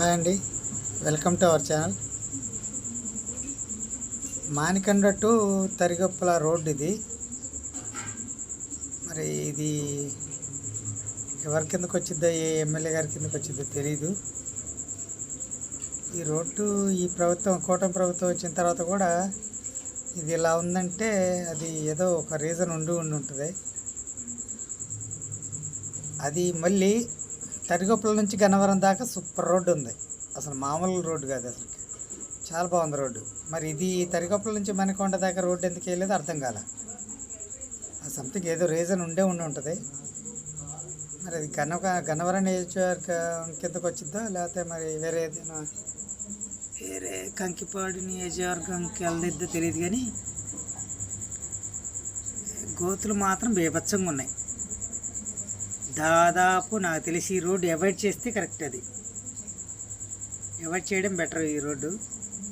Hi అండి. Welcome to our channel. Manikonda to Tarigoppula road ఇది. మరి ఇది ఎవరి కిందకు వచ్చిద్దో ఏ ఎమ్మెల్యే గారి కిందకు వచ్చిద్దో తెలీదు. ఈ రోడ్డు ఈ ప్రభుత్వం కూటమి ప్రభుత్వం వచ్చిన తర్వాత కూడా ఇది ఇలా ఉందంటే అది ఏదో ఒక రీజన్ ఉండి ఉండి ఉంటుంది అది మళ్ళీ తరిగొప్పల నుంచి గన్నవరం దాకా సూపర్ రోడ్డు ఉంది. అసలు మామూలు రోడ్డు కాదు అసలు. చాలా బాగుంది రోడ్డు. మరి ఇది తరిగొప్పల నుంచి మణికొండ దాకా రోడ్డు ఎందుకు వెళ్ళేది అర్థం కాల. సంథింగ్ ఏదో రీజన్ ఉండే ఉండి ఉంటుంది. మరి అది గన్న గన్నవరం నియోజకవర్గం కిందకు వచ్చిద్దో? లేకపోతే మరి వేరే ఏదైనా వేరే కంకిపాడు నియోజకవర్గంకి వెళ్ళదిద్దో తెలియదు కానీ గోతులు మాత్రం బీభత్సంగా ఉన్నాయి. దాదాపు నాకు తెలిసి ఈ రోడ్డు అవాయిడ్ చేస్తే కరెక్ట్ అది. అవాయిడ్ చేయడం బెటర్ ఈ రోడ్డు.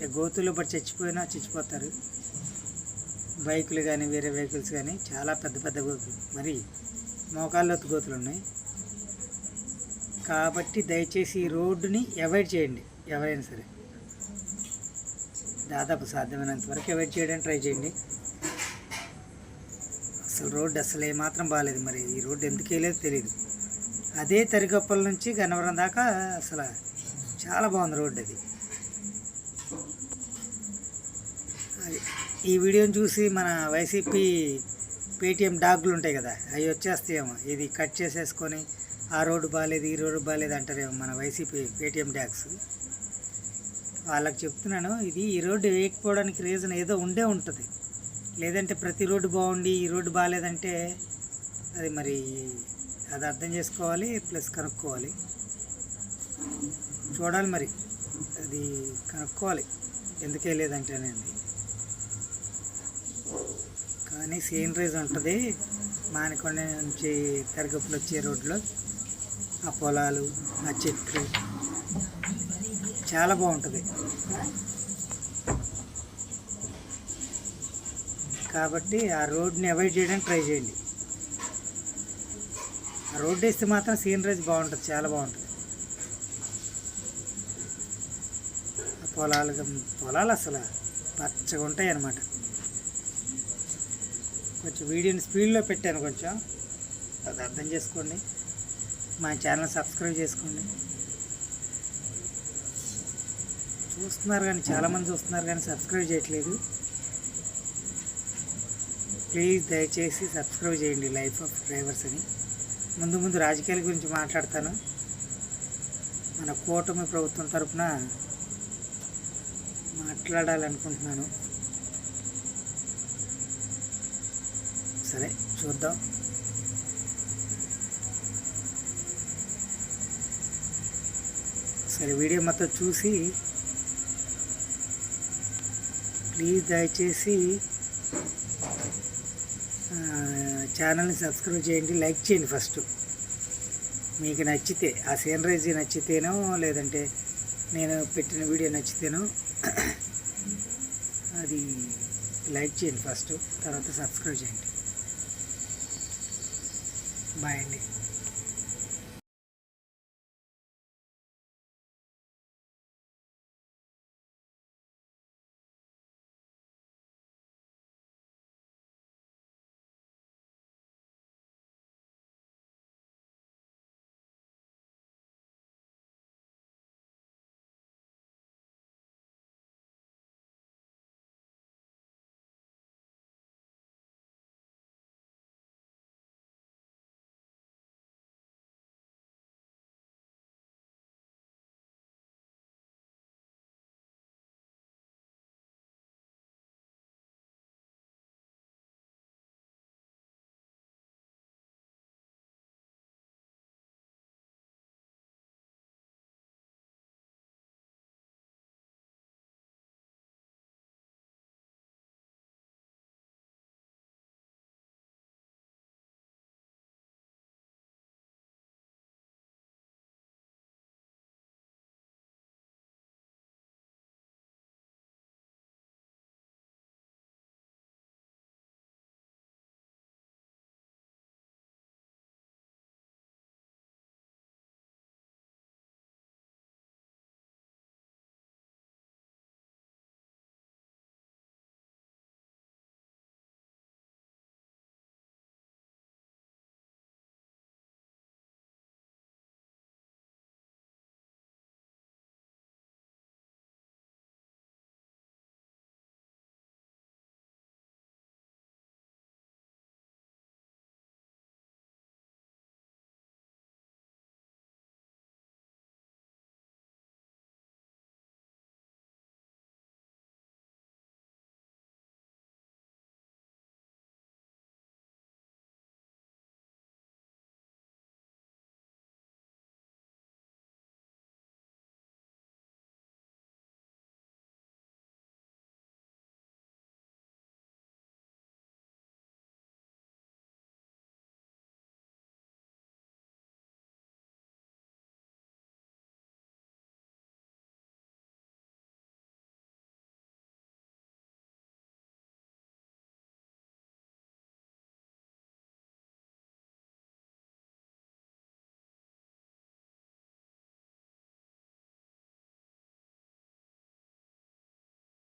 గోతుల్లో పడి చచ్చిపోయినా చచ్చిపోతారు. బైకులు కానీ వేరే వెహికల్స్ కానీ చాలా పెద్ద పెద్ద గోతులు. మరి మోకాళ్ళొత్తు గోతులు ఉన్నాయి. కాబట్టి దయచేసి ఈ రోడ్డుని అవాయిడ్ చేయండి. ఎవరైనా సరే. దాదాపు సాధ్యమైనంత వరకు అవాయిడ్ చేయడానికి ట్రై చేయండి. అసలు రోడ్డు అసలు ఏమాత్రం బాగాలేదు మరి. ఈ రోడ్డు ఎందుకు వేయలేదు తెలియదు అదే తరిగొప్పల నుంచి గన్నవరం దాకా అసలు చాలా బాగుంది రోడ్డు అది. అది ఈ వీడియోని చూసి మన వైసీపీ పేటీఎం డాగ్లు ఉంటాయి కదా అవి వచ్చేస్తాయేమో. ఇది కట్ చేసేసుకొని ఆ రోడ్డు బాగాలేదు ఈ రోడ్డు బాగాలేదు అంటారేమో మన వైసీపీ పేటీఎం డాగ్స్. వాళ్ళకి చెప్తున్నాను ఇది ఈ రోడ్డు వేయకపోవడానికి రీజన్ ఏదో ఉండే ఉంటుంది. లేదంటే ప్రతి రోడ్డు బాగుండి ఈ రోడ్డు బాగాలేదంటే అది మరి అది అర్థం చేసుకోవాలి ప్లస్ కనుక్కోవాలి. చూడాలి మరి. అది కనుక్కోవాలి. ఎందుకే లేదంటేనండి కానీ సీనరీస్ ఉంటుంది. మానికొండ నుంచి తరగపులు వచ్చే రోడ్లో ఆ పొలాలు ఆ చెట్లు చాలా బాగుంటుంది. కాబట్టి ఆ రోడ్ని అవాయిడ్ చేయడానికి ట్రై చేయండి. ఆ రోడ్ వేస్తే మాత్రం సీనరీస్ బాగుంటుంది చాలా బాగుంటుంది. ఆ పొలాలు పొలాలు అసలు పచ్చగా ఉంటాయి అన్నమాట. కొంచెం వీడియోని స్పీడ్లో పెట్టాను కొంచెం. అది అర్థం చేసుకోండి. మా ఛానల్ సబ్స్క్రైబ్ చేసుకోండి. చూస్తున్నారు కానీ చాలామంది చూస్తున్నారు కానీ సబ్స్క్రైబ్ చేయట్లేదు. ప్లీజ్ దయచేసి సబ్స్క్రైబ్ చేయండి లైఫ్ ఆఫ్ డ్రైవర్స్ అని. ముందు ముందు రాజకీయాల గురించి మాట్లాడతాను. మన కూటమి ప్రభుత్వం తరపున మాట్లాడాలనుకుంటున్నాను. సరే చూద్దాం. సరే వీడియో మొత్తం చూసి ప్లీజ్ దయచేసి ఛానల్ని సబ్స్క్రైబ్ చేయండి లైక్ చేయండి ఫస్ట్. మీకు నచ్చితే ఆ సీనరైజ్ నచ్చితేనో లేదంటే నేను పెట్టిన వీడియో నచ్చితేనో అది లైక్ చేయండి ఫస్ట్ తర్వాత సబ్స్క్రైబ్ చేయండి. బాయ్ అండి.